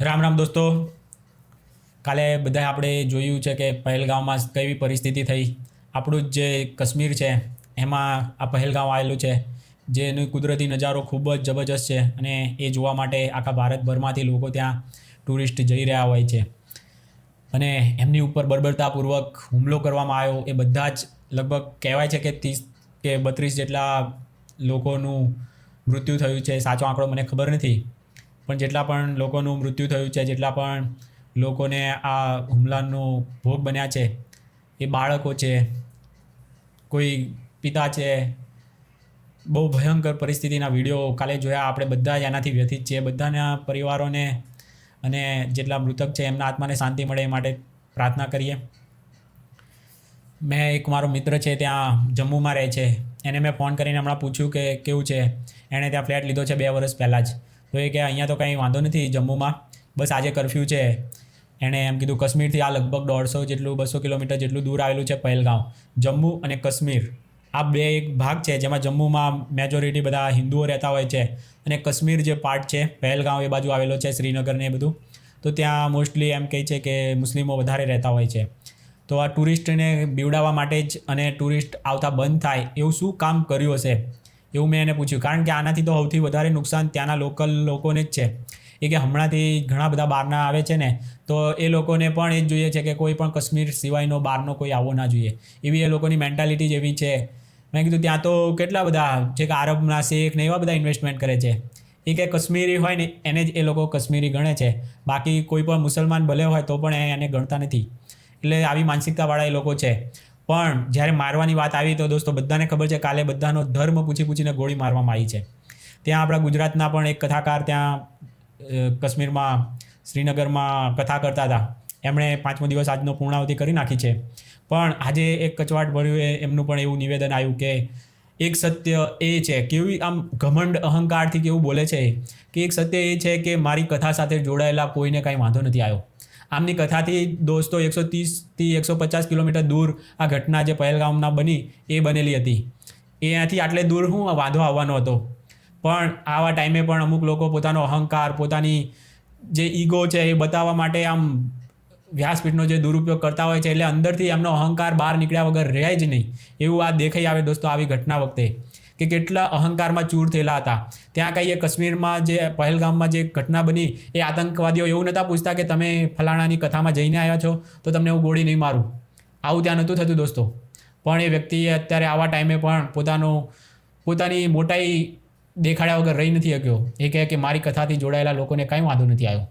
રામ રામ દોસ્તો. કાલે બધા આપણે જોયું છે કે પહેલગામમાં કેવી પરિસ્થિતિ થઈ. આપણું જ કાશ્મીર છે, એમાં આ પહેલગામ આવેલું છે, જેનો કુદરતી નજારો ખૂબ જ જબરજસ્ત છે અને એ જોવા માટે આખા ભારતભરમાંથી લોકો ત્યાં ટુરિસ્ટ જઈ રહ્યા હોય છે. અને એમની ઉપર બર્બરતાપૂર્વક હુમલો કરવામાં આવ્યો. એ બધા જ લગભગ કહેવાય છે કે ત્રીસ કે બત્રીસ જેટલા લોકોનું મૃત્યુ થયું છે. સાચો આંકડો મને ખબર નથી. પણ જેટલા પણ લોકોનું મૃત્યુ થયું છે, જેટલા પણ લોકોને આ હુમલાનો ભોગ બન્યા છે, એ બાળકો છે, કોઈ પિતા છે, બહુ ભયંકર પરિસ્થિતિના વીડિયો કાલે જોયા, આપણે બધા જ એનાથી વ્યથિત છીએ. બધાના પરિવારોને અને જેટલા મૃતક છે, એમના આત્માને શાંતિ મળે એ માટે પ્રાર્થના કરીએ. મેં એક મારો મિત્ર છે, ત્યાં જમ્મુમાં રહે છે. એને મેં ફોન કરીને હમણાં પૂછ્યું કે કેવું છે? એણે ત્યાં ફ્લેટ લીધો છે બે વર્ષ પહેલાં જ. તો એ કે અહીંયા તો કંઈ વાંધો નથી જમ્મુમાં. બસ આજે કરફ્યુ છે. એણે એમ કીધું, કાશ્મીરથી આ લગભગ દોઢસો જેટલું, બસો કિલોમીટર જેટલું દૂર આવેલું છે પહેલગાંવ જમ્મુ અને કાશ્મીર. આ બે એક ભાગ છે જેમાં જમ્મુમાં મેજોરિટી બધા હિન્દુઓ રહેતા હોય છે અને કાશ્મીર જે પાર્ટ છે પહેલગાંવ એ બાજુ આવેલો છે, શ્રીનગર ને એ બધું, તો ત્યાં મોસ્ટલી એમ કહે છે કે મુસ્લિમો વધારે રહેતા હોય છે. તો આ ટુરિસ્ટને બીવડાવવા માટે જ અને ટુરિસ્ટ આવતા બંધ થાય એવું શું કામ કર્યું હશે? એવું મેં એને પૂછ્યું. કારણ કે આનાથી તો સૌથી વધારે નુકસાન ત્યાંના લોકલ લોકોને જ છે. એ કે હમણાંથી ઘણા બધા બહારના આવે છે ને, તો એ લોકોને પણ એ જ જોઈએ છે કે કોઈ પણ કાશ્મીર સિવાયનો બહારનો કોઈ આવવો ના જોઈએ. એવી એ લોકોની મેન્ટાલિટી જ એવી છે. મેં કીધું, ત્યાં તો કેટલા બધા છે કે આરબના શેખ ને એવા બધા ઇન્વેસ્ટમેન્ટ કરે છે. એ કે કશ્મીરી હોય ને, એને જ એ લોકો કાશ્મીરી ગણે છે. બાકી કોઈ પણ મુસલમાન ભલે હોય તો પણ એને ગણતા નથી. એટલે આવી માનસિકતાવાળા એ લોકો છે. પણ જ્યારે મારવાની વાત આવી તો દોસ્તો બધાને ખબર છે કાલે બધાનો ધર્મ પૂછી પૂછીને ગોળી મારવામાં આવી છે. ત્યાં આપણા ગુજરાતના પણ એક કથાકાર ત્યાં કાશ્મીરમાં, શ્રીનગરમાં કથા કરતા હતા. એમણે પાંચમો દિવસ આજનો પૂર્ણાવતિ કરી નાખી છે. પણ આજે એક કચવાટ ભર્યું એ, એમનું પણ એવું નિવેદન આવ્યું કે એક સત્ય એ છે. કેવી આમ ઘમંડ અહંકારથી કેવું બોલે છે કે એક સત્ય એ છે કે મારી કથા સાથે જોડાયેલા કોઈને કાંઈ વાંધો નથી આવ્યો. આમની કથાથી દોસ્તો એકસો ત્રીસથી એકસો પચાસ કિલોમીટર દૂર આ ઘટના જે પહેલગામના બની, એ બનેલી હતી. એનાથી આટલે દૂર હું વાંધો આવવાનો હતો. પણ આવા ટાઈમે પણ અમુક લોકો પોતાનો અહંકાર, પોતાની જે ઈગો છે એ બતાવવા માટે આમ વ્યાસપીઠનો જે દુરુપયોગ કરતા હોય છે, એટલે અંદરથી એમનો અહંકાર બહાર નીકળ્યા વગર રહે જ નહીં. એવું આ દેખાઈ આવે દોસ્તો આવી ઘટના વખતે. કે કેટલા અહંકારમાં ચૂર થયેલા હતા. ત્યાં કહીએ કશ્મીરમાં જે પહેલગામમાં જે ઘટના બની, એ આતંકવાદીઓ એવું નહોતા પૂછતા કે તમે ફલાણાની કથામાં જઈને આવ્યા છો, તો તમને હું ગોળી નહીં મારું. આવું ત્યાં નહોતું થતું દોસ્તો. પણ એ વ્યક્તિએ અત્યારે આવા ટાઈમે પણ પોતાનો, પોતાની મોટાઈ દેખાડ્યા વગર રહી નથી શક્યો. એ કહે કે મારી કથાથી જોડાયેલા લોકોને કાંઈ વાંધો નથી આવ્યો.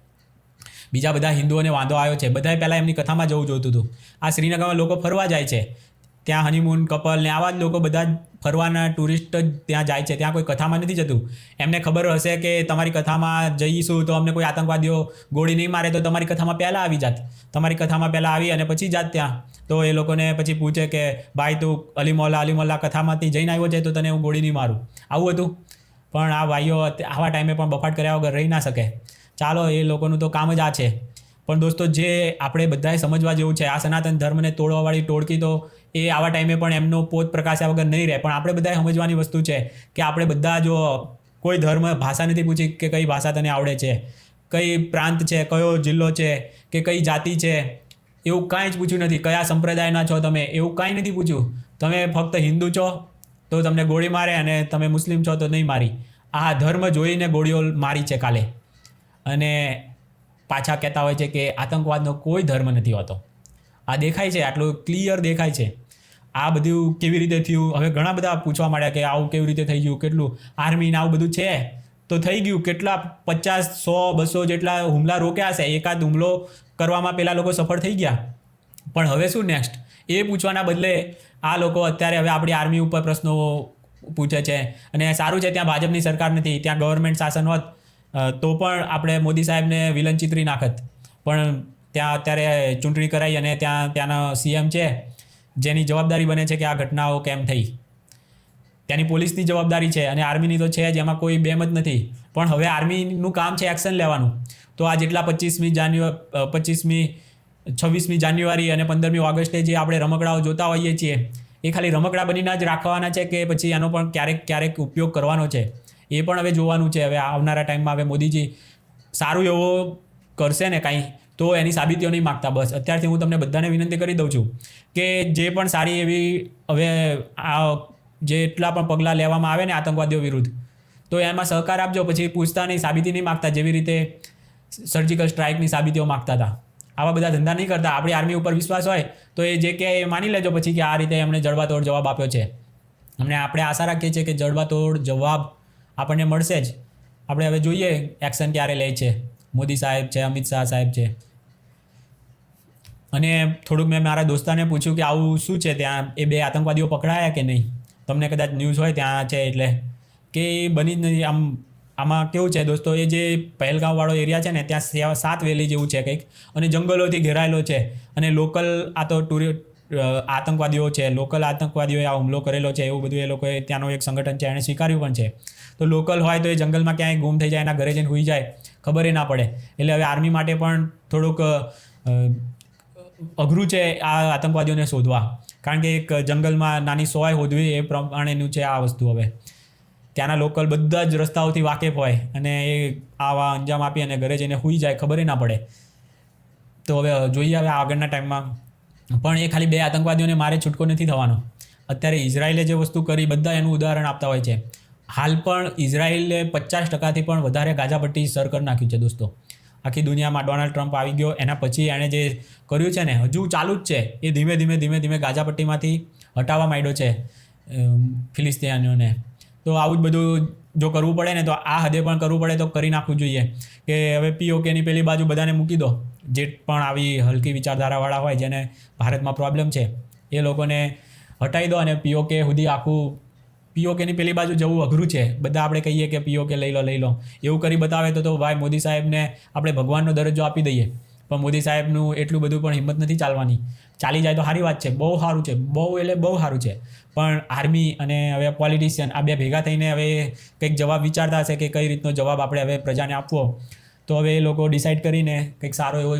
બીજા બધા હિન્દુઓને વાંધો આવ્યો છે. બધાએ પહેલાં એમની કથામાં જવું જોઈતું હતું. આ શ્રીનગરમાં લોકો ફરવા જાય છે. ત્યાં હનીમૂન કપલ ને આવા જ લોકો બધા ફરવાના ટુરિસ્ટ જ ત્યાં જાય છે. ત્યાં કોઈ કથામાં નથી જતું. એમને ખબર હશે કે તમારી કથામાં જઈશું તો અમને કોઈ આતંકવાદીઓ ગોળી નહીં મારે તો તમારી કથામાં પહેલાં આવી જાત. તમારી કથામાં પહેલાં આવી અને પછી જાત ત્યાં. તો એ લોકોને પછી પૂછે કે, ભાઈ, તું અલીમોલા અલીમોલા કથામાંથી જઈને આવ્યો છે તો તને હું ગોળી નહીં મારું. આવું હતું. પણ આ ભાઈઓ આવા ટાઈમે પણ બફાટ કર્યા વગર રહી ના શકે. ચાલો, એ લોકોનું તો કામ જ આ છે. પણ દોસ્તો, જે આપણે બધાએ સમજવા જેવું છે, આ સનાતન ધર્મને તોડવાવાળી ટોળકી તો એ આવા ટાઈમે પણ એમનો પોત પ્રકાશ્યા વગર નહીં રહે. પણ આપણે બધાએ સમજવાની વસ્તુ છે કે આપણે બધા જો કોઈ ધર્મ ભાષા નથી પૂછી કે કઈ ભાષા તને આવડે છે, કઈ પ્રાંત છે, કયો જિલ્લો છે, કે કઈ જાતિ છે, એવું કાંઈ જ પૂછ્યું નથી. કયા સંપ્રદાયના છો તમે, એવું કાંઈ નથી પૂછ્યું. તમે ફક્ત હિન્દુ છો તો તમને ગોળી મારે અને તમે મુસ્લિમ છો તો નહીં મારી. આ ધર્મ જોઈને ગોળીઓ મારી છે કાલે. અને પાછા કહેતા હોય છે કે આતંકવાદનો કોઈ ધર્મ નથી હોતો. આ દેખાય છે, આટલું ક્લિયર દેખાય છે. આ બધું કેવી રીતે થયું? હવે ઘણા બધા પૂછવા માંડ્યા કે આવું કેવી રીતે થઈ ગયું, કેટલું? આર્મીને આવું બધું છે? તો થઈ ગયું, કેટલા? પચાસ, સો, બસો જેટલા હુમલા રોક્યા છે એકાદ હુમલો કરવામાં પેલા લોકો સફળ થઈ ગયા. પણ હવે શું નેક્સ્ટ એ પૂછવાના બદલે આ લોકો અત્યારે હવે આપણી આર્મી ઉપર પ્રશ્નો પૂછે છે. અને સારું છે, ત્યાં ભાજપની સરકાર નથી, ત્યાં ગવર્મેન્ટ શાસન હોત તો પણ આપણે મોદી સાહેબને વિલન ચિતરી નાખત. પણ ત્યાં અત્યારે ચૂંટણી કરાઈ અને ત્યાં, ત્યાંના સીએમ છે. જેની જવાબદારી બને છે કે આ ઘટનાઓ કેમ થઈ. ત્યાંની પોલીસની જવાબદારી છે અને આર્મીની તો છે જ, એમાં કોઈ બેમ જ નથી. પણ હવે આર્મીનું કામ છે એક્શન લેવાનું. તો આ જેટલા પચીસમી જાન્યુઆરી પચીસમી, છવ્વીસમી જાન્યુઆરી અને પંદરમી ઓગસ્ટે જે આપણે રમકડાઓ જોતા હોઈએ છીએ, એ ખાલી રમકડા બનીને જ રાખવાના છે કે પછી એનો પણ ક્યારેક ક્યારેક ઉપયોગ કરવાનો છે? એ પણ હવે જોવાનું છે. હવે આવનારા ટાઈમમાં હવે મોદીજી સારું એવો કરશે ને કાંઈ? તો એની સાબિતીઓ નહીં માગતા, બસ. અત્યારથી હું તમને બધાને વિનંતી કરી દઉં છું કે જે પણ સારી એવી હવે આ જેટલા પણ પગલાં લેવામાં આવે ને આતંકવાદીઓ વિરુદ્ધ, તો એમાં સહકાર આપજો. પછી પૂછતા નહીં સાબિતી નહીં માગતા, જેવી રીતે સર્જિકલ સ્ટ્રાઇકની સાબિતીઓ માગતા હતા. આવા બધા ધંધા નહીં કરતા. આપણી આર્મી ઉપર વિશ્વાસ હોય તો એ જે કે એ માની લેજો પછી કે આ રીતે એમણે જડબાતોડ જવાબ આપ્યો છે. અમને આપણે આશા રાખીએ છીએ કે જડબાતોડ જવાબ આપણને મળશે જ. આપણે હવે જોઈએ એક્શન ક્યારે લે છે. મોદી સાહેબ છે, અમિત શાહ સાહેબ છે. અને થોડુંક મેં મારા દોસ્તાને પૂછ્યું કે આવું શું છે ત્યાં? એ બે આતંકવાદીઓ પકડાયા કે નહીં? તમને કદાચ ન્યૂઝ હોય ત્યાં છે એટલે. કે એ બની જ નથી. આમ, આમાં કેવું છે દોસ્તો? એ જે પહેલગાંવવાળો એરિયા છે ને, ત્યાં સાત વેલી જેવું છે કંઈક. અને જંગલોથી ઘેરાયેલો છે. અને લોકલ આ તો ટુરિ આતંકવાદીઓ છે. લોકલ આતંકવાદીઓએ આ હુમલો કરેલો છે. એવું બધું એ લોકોએ ત્યાંનું એક સંગઠન છે એણે સ્વીકાર્યું પણ છે. તો લોકલ હોય તો એ જંગલમાં ક્યાંય ગુમ થઈ જાય, એના ઘરે જઈને હોઈ જાય. ખબર ના પડે. એટલે હવે આર્મી માટે પણ થોડુંક અઘરું છે આ આતંકવાદીઓને શોધવા. કારણ કે એક જંગલમાં નાની સોય હોદવી એ પ્રમાણેનું છે આ વસ્તુ હવે. ત્યાંના લોકલ બધા જ રસ્તાઓથી વાકેફ હોય અને એ આવા અંજામ આપી અને ઘરે જઈને સૂઈ જાય, ખબર ના પડે. તો હવે જોઈએ હવે આગળના ટાઈમમાં. પણ એ ખાલી બે આતંકવાદીઓને મારે છૂટકો નથી થવાનો. અત્યારે ઇઝરાયલે જે વસ્તુ કરી, બધા એનું ઉદાહરણ આપતા હોય છે. હાલ પણ ઇઝરાયલે પચાસ ટકાથી પણ વધારે ગાઝાપટ્ટી સર કરી નાખ્યું છે દોસ્તો. આખી દુનિયામાં ડોનાલ્ડ ટ્રમ્પ આવી ગયો. એના પછી એણે જે કર્યું છે ને, હજુ ચાલુ જ છે. એ ધીમે ધીમે ધીમે ધીમે ગાઝાપટ્ટીમાંથી હટાવવા માંડ્યો છે ફિલિસ્તીયાનીઓને તો આવું જ બધું જો કરવું પડે ને, તો આ હદે પણ કરવું પડે તો કરી નાખવું જોઈએ. કે હવે પીઓકેની પેલી બાજુ બધાને મૂકી દો. જે પણ આવી હલકી વિચારધારાવાળા હોય, જેને ભારતમાં પ્રોબ્લેમ છે, એ લોકોને હટાવી દો અને પીઓકે સુધી આખું પીઓકેની પેલી બાજુ જવું અઘરું છે. બધા આપણે કહીએ કે પીઓકે લઈ લો લઈ લો. એવું કરી બતાવે તો તો ભાઈ મોદી સાહેબને આપણે ભગવાનનો દરજ્જો આપી દઈએ. પણ મોદી સાહેબનું એટલું બધું પણ હિંમત નથી ચાલવાની. ચાલી જાય તો સારી વાત છે, બહુ સારું છે, બહુ એટલે બહુ સારું છે. પણ આર્મી અને હવે પોલિટિશિયન આ બે ભેગા થઈને હવે કંઈક જવાબ વિચારતા હશે કે કઈ રીતનો જવાબ આપણે હવે પ્રજાને આપવો. તો હવે એ લોકો ડિસાઈડ કરીને કંઈક સારો એવો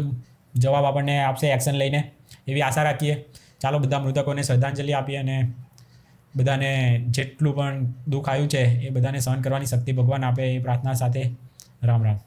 જવાબ આપણને આપશે એક્શન લઈને. એવી આશા રાખીએ. ચાલો બધા મૃતકોને શ્રદ્ધાંજલિ આપીએ અને બધાને જેટલું પણ દુઃખ આવ્યું છે એ બધાને સહન કરવાની શક્તિ ભગવાન આપે એ પ્રાર્થના સાથે રામ રામ.